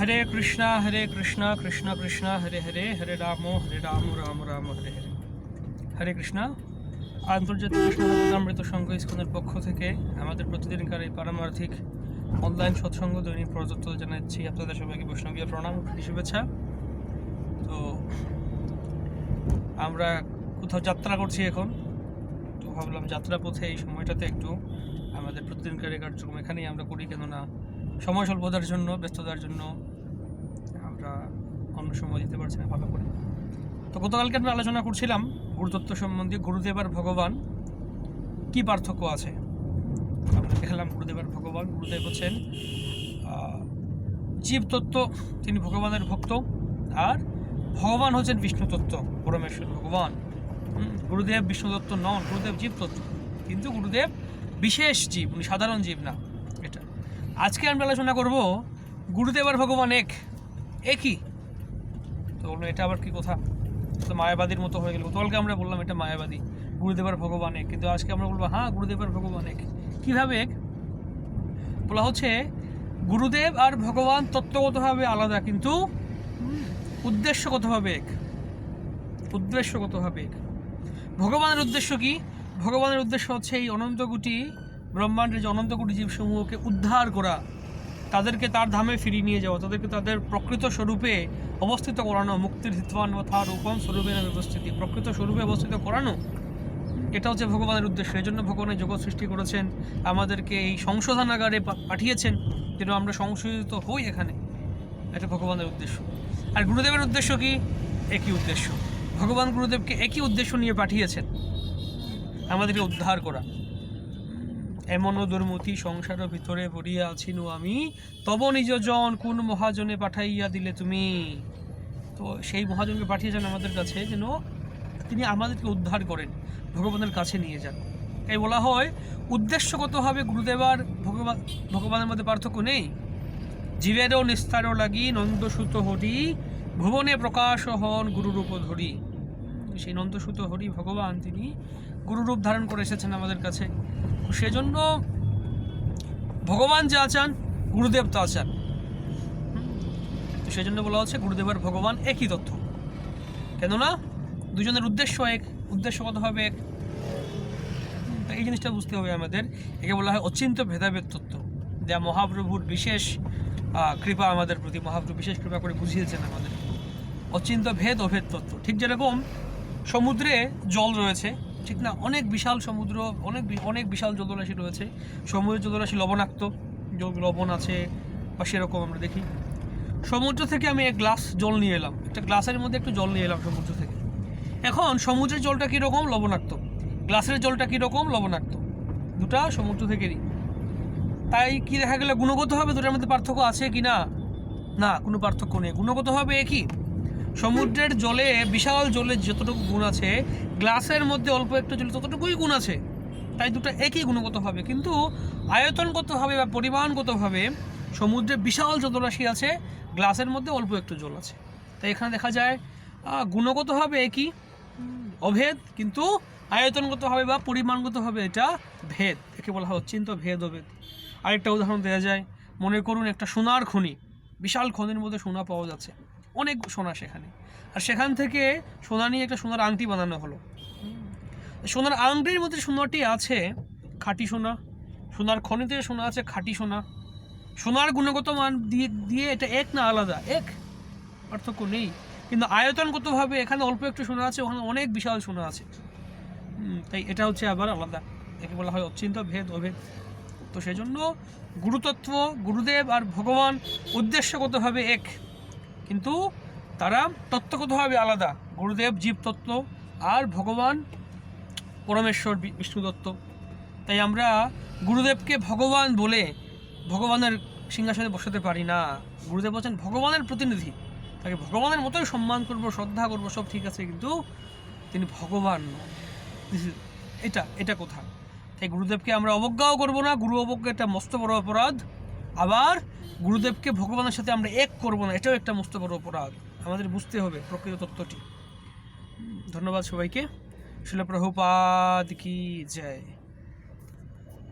হরে কৃষ্ণা হরে কৃষ্ণা, কৃষ্ণ কৃষ্ণ, হরে হরে হরে রাম হরে রাম রাম রাম, হরে হরে। হরে কৃষ্ণা, আন্তর্জাতিক কৃষ্ণ ভগবতামৃত সংঘ ইস্কনের পক্ষ থেকে আমাদের প্রতিদিনকার এই পারমার্থিক অনলাইন সৎসঙ্গ দৈনিক প্রযুক্ত জানাচ্ছি। আপনাদের সবাইকে বৈষ্ণবীয় প্রণাম শুভেচ্ছা। তো আমরা কোথাও যাত্রা করছি এখন। তো ভাবলাম যাত্রা পথে এই সময়টাতে একটু আমাদের প্রতিদিনকার এই কার্যক্রম এখানেই আমরা করি। কেননা সময় স্বল্পতার জন্য, ব্যস্ততার জন্য আমরা অন্য সময় দিতে পারছি না ভালো করে। তো গতকালকে আমরা আলোচনা করছিলাম গুরুতত্ত্ব সম্বন্ধে গুরুদেব আর ভগবান কি পার্থক্য আছে? আমরা দেখলাম গুরুদেব আর ভগবান, গুরুদেব হচ্ছেন জীবতত্ত্ব তিনি ভগবানের ভক্ত, আর ভগবান হচ্ছেন বিষ্ণুতত্ত্ব পরমেশ্বর ভগবান। গুরুদেব বিষ্ণুতত্ত্ব নন, গুরুদেব জীবতত্ত্ব কিন্তু গুরুদেব বিশেষ জীব, উনি সাধারণ জীব না, এটা। আজকে আমরা আলোচনা করব গুরুদেব আর ভগবান এক। একই তো বলল, এটা আবার কি কথা? তো মায়াবাদীর মতো হয়ে গেল। গতকালকে আমরা বললাম, এটা মায়াবাদী। গুরুদেবের ভগবান এক। কিন্তু আজকে আমরা বলব হ্যাঁ গুরুদেবের ভগবান এক। কীভাবে এক? বলা হচ্ছে, গুরুদেব আর ভগবান তত্ত্বগতভাবে আলাদা, কিন্তু উদ্দেশ্যগতভাবে এক। উদ্দেশ্যগতভাবে এক। ভগবানের উদ্দেশ্য কি? ভগবানের উদ্দেশ্য হচ্ছে এই অনন্ত কোটি ব্রহ্মাণ্ডের যে অনন্ত কোটি জীবসমূহকে উদ্ধার করা। তাদেরকে তার ধামে ফিরিয়ে নিয়ে যাওয়া, তাদেরকে তাদের প্রকৃত স্বরূপে অবস্থিত করানো, মুক্তির হিতবান তথা রূপম স্বরূপে নামে উপস্থিতি। প্রকৃত স্বরূপে অবস্থিত করানো, এটা হচ্ছে ভগবানের উদ্দেশ্য। এই জন্য ভগবানের জগৎ সৃষ্টি করেছেন, আমাদেরকে এই সংশোধনাগারে পাঠিয়েছেন, যেন আমরা সংশোধিত হই এখানে। এটা ভগবানের উদ্দেশ্য। আর গুরুদেবের উদ্দেশ্য কি? একই উদ্দেশ্য। ভগবান গুরুদেবকে একই উদ্দেশ্য নিয়ে পাঠিয়েছেন। আমাদেরকে উদ্ধার করা। এমনও দুর্মতি সংসার ভিতরে পড়িয়া আছিনু আমি। তব নিজ জন কোন মহাজনে পাঠাইয়া দিলে তুমি? তো সেই মহাজনকে পাঠিয়েছেন আমাদের কাছে যেন তিনি আমাদেরকে উদ্ধার করেন, ভগবানের কাছে নিয়ে যান। তাই বলা হয় উদ্দেশ্যগতভাবে গুরুদেব আর ভগবান, ভগবানের মধ্যে পার্থক্য নেই। জীবেরও নিস্তারও লাগি নন্দসূত হরি, ভুবনে প্রকাশ হন গুরুরূপ ধরি। সেই নন্দসূত হরি ভগবান তিনি গুরুরূপ ধারণ করে এসেছেন আমাদের কাছে। সেজন্য ভগবান যা চান, গুরুদেব তা চান। সেই জন্য বলা হচ্ছে গুরুদেব আর ভগবান একই তথ্য। কেননা দুজনের উদ্দেশ্য এক উদ্দেশ্যগতভাবে এক। তো এই জিনিসটা বুঝতে হবে আমাদের। একে বলা হয় অচিন্ত ভেদাভেদ তত্ত্ব। যা মহাপ্রভুর বিশেষ কৃপা আমাদের প্রতি, মহাপ্রভু বিশেষ কৃপা করে বুঝিয়েছেন আমাদের। অচিন্ত ভেদ অভেদ তত্ত্ব। ঠিক যেরকম সমুদ্রে জল রয়েছে ঠিক না? অনেক বিশাল সমুদ্র, অনেক অনেক বিশাল জলরাশি রয়েছে। সমুদ্রের জলরাশি লবণাক্ত লবণ আছে বা সেরকম আমরা দেখি। সমুদ্র থেকে আমি এক গ্লাস জল নিয়ে এলাম। একটা গ্লাসের মধ্যে একটু জল নিয়ে এলাম সমুদ্র থেকে। এখন সমুদ্রের জলটা কীরকম? লবণাক্ত। গ্লাসের জলটা কীরকম? লবণাক্ত। দুটা সমুদ্র থেকেরই। তাই কি দেখা গেল গুণগতভাবে দুটার মধ্যে পার্থক্য আছে কি না? না, কোনো পার্থক্য নেই। গুণগতভাবে একই। সমুদ্রের জলে, বিশাল জলে যতটুকু গুণ আছে, গ্লাসের মধ্যে অল্প একটু জলে ততটুকুই গুণ আছে। তাই দুটো একই গুণগতভাবে কিন্তু আয়তনগতভাবে বা পরিমাণগতভাবে সমুদ্রে বিশাল জলরাশি আছে, গ্লাসের মধ্যে অল্প একটু জল আছে। তাই এখানে দেখা যায় গুণগতভাবে একই, অভেদ, কিন্তু আয়তনগতভাবে বা পরিমাণগতভাবে এটা ভেদ। একে বলা হয় অচিন্ত ভেদ অভেদ। আরেকটা উদাহরণ দেওয়া যায়। মনে করুন একটা সোনার খনি, বিশাল খনির মধ্যে সোনা পাওয়া যাচ্ছে। অনেক সোনা সেখানে। আর সেখান থেকে সোনা নিয়ে একটা সোনার আংটি বানানো হলো। সোনার আংটির মধ্যে সোনাটি আছে খাঁটি সোনা, সোনার খনিতে সোনা আছে খাঁটি সোনা। সোনার গুণগত মান দিয়ে দিয়ে এটা এক না আলাদা? এক। পার্থক্য নেই। কিন্তু আয়তনগতভাবে এখানে অল্প একটু সোনা আছে, ওখানে অনেক বিশাল সোনা আছে। তাই এটা হচ্ছে আবার আলাদা। একে বলা হয় অচিন্ত ভেদ, অভেদ। তো সেই জন্য গুরুতত্ত্ব, গুরুদেব আর ভগবান উদ্দেশ্যগতভাবে এক। কিন্তু তারা তত্ত্বগতভাবে আলাদা। গুরুদেব, জীব তত্ত্ব আর ভগবান পরমেশ্বর বিষ্ণু দত্ত। তাই আমরা গুরুদেবকে ভগবান বলে ভগবানের সিংহাসনে বসাতে পারি না। গুরুদেব বলছেন ভগবানের প্রতিনিধি। তাকে ভগবানের মতোই সম্মান করব, শ্রদ্ধা করব, সব ঠিক আছে, কিন্তু তিনি ভগবান এটা এটা কথা। তাই গুরুদেবকে আমরা অবজ্ঞাও করব না। গুরু অবজ্ঞা একটা মস্ত বড় অপরাধ। আবার গুরুদেবকে ভগবানের সাথে আমরা এক করব না, এটাও একটা মস্ত বড় অপরাধ। আমাদের বুঝতে হবে প্রকৃত তত্ত্বটি। ধন্যবাদ সবাইকে। শিল প্রভুপাদ কি জয়।